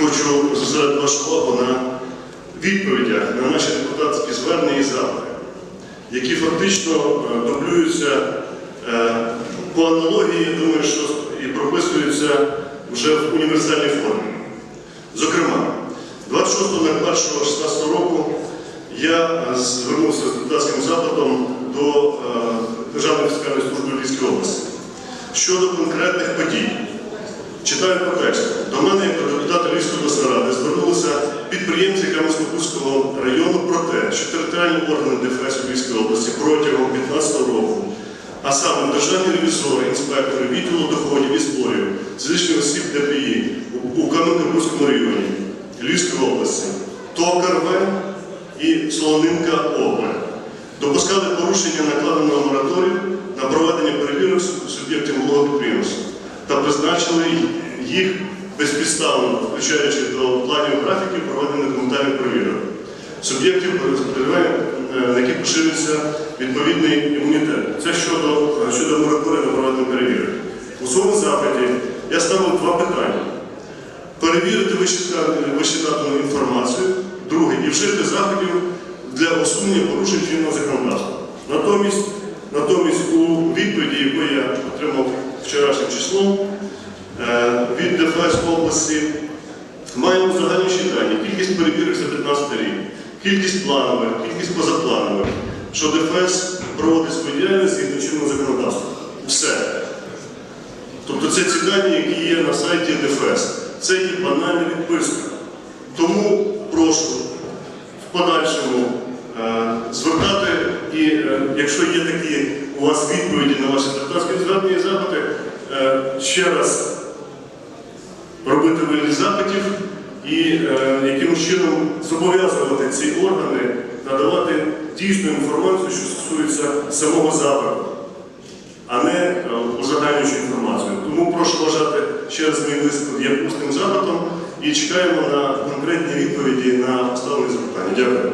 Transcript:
хочу зосередити вашу увагу на відповідях на наші депутатські звернення і запити, які фактично е, дублюються е, по аналогії, я думаю, що і прописуються вже в універсальній формі. Зокрема, 26.01.16 року я е, звернувся з депутатським запитом до Державної фіскальної служби Львівської області щодо конкретних подій. Читаю по тексту. До мене, як до депутата Львівської обласної ради, звернулися підприємці Кам'янсько-Бузького району про те, що територіальні органи ДФС у Львівській області протягом 2015 року, а саме державні ревізори, інспектори відділу доходів і зборів фізичних осіб ДПІ у- Кам'янко-Бузькому районі Львівської області, ТОКРВ і Солонинка ОП допускали порушення накладеного мораторію на проведення перевірок суб- суб'єктів малого підприємства та призначили їх безпідставно, включаючи до планів графіків проведення документальних перевірок. Суб'єктів е, на які поширюється відповідний імунітет. Це щодо, е, щодо мораторію на проведення перевірок. У своєму запиті я ставив два питання перевірити вищенадану інформацію, друге, і вжити заходів для усунення порушень чинного законодавства. Натомість, натомість у відповіді, яку я отримав вчорашнім числом е, від ДФС області, маємо загальніші дані. Кількість перевірок за 15 рік, кількість планових, кількість позапланових, що ДФС проводить свою діяльність згідно чинного законодавства. Все. Тобто це ці дані, які є на сайті ДФС. Це є банальна відписка. Тому прошу в подальшому і е, якщо є такі у вас відповіді на ваші депутатські звернення і запити, е, ще раз робити вигляд запитів і е, якимось чином зобов'язувати ці органи надавати дійсну інформацію, що стосується самого запиту а не узагальнюючи інформацію. Тому прошу вважати ще раз мій виступ є пустим запитом і чекаємо на конкретні відповіді на поставлені запитання. Дякую.